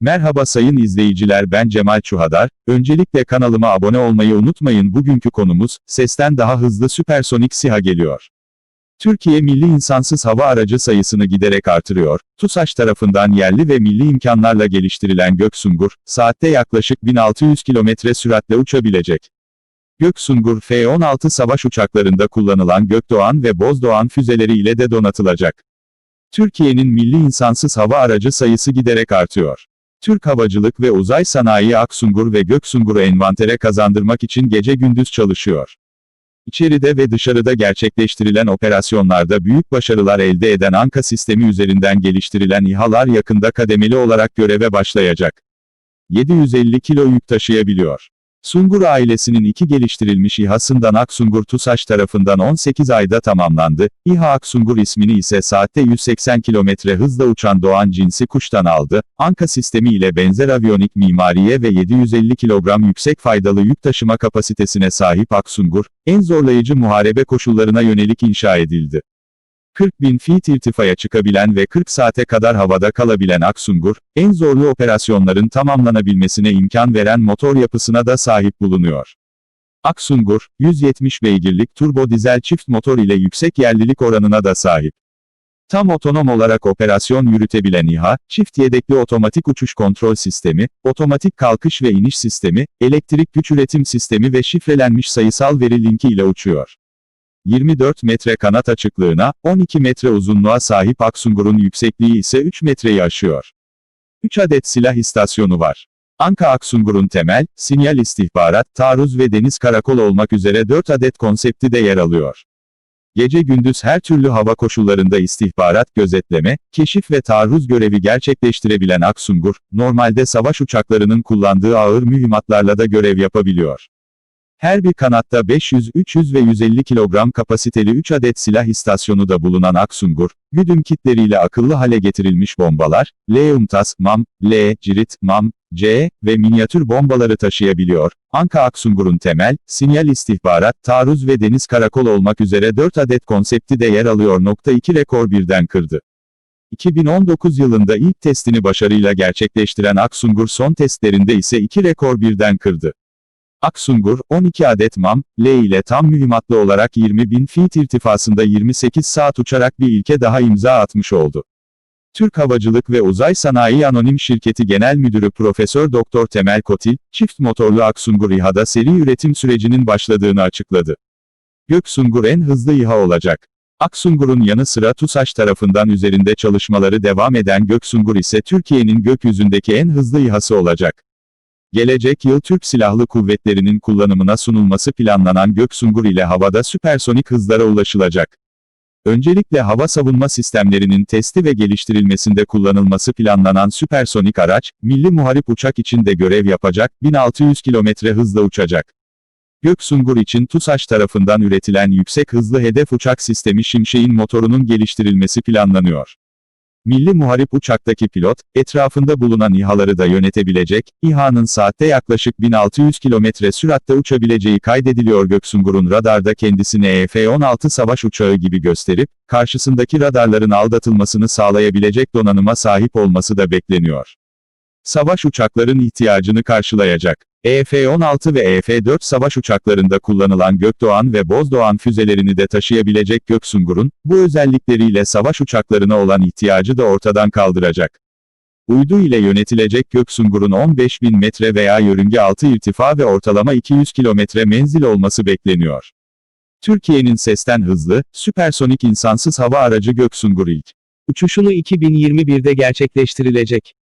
Merhaba sayın izleyiciler ben Cemal Çuhadar, öncelikle kanalıma abone olmayı unutmayın bugünkü konumuz, sesten daha hızlı süpersonik SİHA geliyor. Türkiye milli insansız hava aracı sayısını giderek artırıyor, TUSAŞ tarafından yerli ve milli imkanlarla geliştirilen Göksungur, saatte yaklaşık 1600 km süratle uçabilecek. Göksungur F-16 savaş uçaklarında kullanılan Gökdoğan ve Bozdoğan füzeleri ile de donatılacak. Türkiye'nin milli insansız hava aracı sayısı giderek artıyor. Türk Havacılık ve Uzay Sanayi Aksungur ve Göksungur'u envantere kazandırmak için gece gündüz çalışıyor. İçeride ve dışarıda gerçekleştirilen operasyonlarda büyük başarılar elde eden Anka sistemi üzerinden geliştirilen İHA'lar yakında kademeli olarak göreve başlayacak. 750 kilo yük taşıyabiliyor. Sungur ailesinin iki geliştirilmiş İHA'sından Aksungur TUSAŞ tarafından 18 ayda tamamlandı. İHA Aksungur ismini ise saatte 180 km hızla uçan Doğan cinsi kuştan aldı. Anka sistemi ile benzer aviyonik mimariye ve 750 kilogram yüksek faydalı yük taşıma kapasitesine sahip Aksungur, en zorlayıcı muharebe koşullarına yönelik inşa edildi. 40 bin feet irtifaya çıkabilen ve 40 saate kadar havada kalabilen Aksungur, en zorlu operasyonların tamamlanabilmesine imkan veren motor yapısına da sahip bulunuyor. Aksungur, 170 beygirlik turbo dizel çift motor ile yüksek yerlilik oranına da sahip. Tam otonom olarak operasyon yürütebilen İHA, çift yedekli otomatik uçuş kontrol sistemi, otomatik kalkış ve iniş sistemi, elektrik güç üretim sistemi ve şifrelenmiş sayısal veri linki ile uçuyor. 24 metre kanat açıklığına, 12 metre uzunluğa sahip Aksungur'un yüksekliği ise 3 metreyi aşıyor. 3 adet silah istasyonu var. Anka Aksungur'un temel, sinyal istihbarat, taarruz ve deniz karakol olmak üzere 4 adet konsepti de yer alıyor. Gece gündüz her türlü hava koşullarında istihbarat, gözetleme, keşif ve taarruz görevi gerçekleştirebilen Aksungur, normalde savaş uçaklarının kullandığı ağır mühimmatlarla da görev yapabiliyor. Her bir kanatta 500, 300 ve 150 kilogram kapasiteli 3 adet silah istasyonu da bulunan Aksungur, güdüm kitleriyle akıllı hale getirilmiş bombalar, L-UMTAS, MAM, L, Cirit, MAM, C ve minyatür bombaları taşıyabiliyor. Anka Aksungur'un temel, sinyal istihbarat, taarruz ve deniz karakol olmak üzere 4 adet konsepti de yer alıyor. Nokta 2 rekor birden kırdı. 2019 yılında ilk testini başarıyla gerçekleştiren Aksungur son testlerinde ise 2 rekor birden kırdı. Aksungur, 12 adet MAM, L ile tam mühimmatlı olarak 20 bin feet irtifasında 28 saat uçarak bir ilke daha imza atmış oldu. Türk Havacılık ve Uzay Sanayi Anonim Şirketi Genel Müdürü Profesör Doktor Temel Kotil, çift motorlu Aksungur İHA'da seri üretim sürecinin başladığını açıkladı. Göksungur en hızlı İHA olacak. Aksungur'un yanı sıra TUSAŞ tarafından üzerinde çalışmaları devam eden Göksungur ise Türkiye'nin gökyüzündeki en hızlı İHA'sı olacak. Gelecek yıl Türk Silahlı Kuvvetleri'nin kullanımına sunulması planlanan Göksungur ile havada süpersonik hızlara ulaşılacak. Öncelikle hava savunma sistemlerinin testi ve geliştirilmesinde kullanılması planlanan süpersonik araç, milli muharip uçak için de görev yapacak, 1600 kilometre hızla uçacak. Göksungur için TUSAŞ tarafından üretilen yüksek hızlı hedef uçak sistemi Şimşek'in motorunun geliştirilmesi planlanıyor. Milli Muharip uçaktaki pilot, etrafında bulunan İHA'ları da yönetebilecek, İHA'nın saatte yaklaşık 1600 km süratle uçabileceği kaydediliyor Göksungur'un radarda kendisini EF-16 savaş uçağı gibi gösterip, karşısındaki radarların aldatılmasını sağlayabilecek donanıma sahip olması da bekleniyor. Savaş uçakların ihtiyacını karşılayacak. EF-16 ve EF-4 savaş uçaklarında kullanılan Gökdoğan ve Bozdoğan füzelerini de taşıyabilecek Göksungur'un, bu özellikleriyle savaş uçaklarına olan ihtiyacı da ortadan kaldıracak. Uydu ile yönetilecek Göksungur'un 15.000 metre veya yörünge altı irtifa ve ortalama 200 kilometre menzil olması bekleniyor. Türkiye'nin sesten hızlı, süpersonik insansız hava aracı Göksungur ilk. Uçuşunu 2021'de gerçekleştirilecek.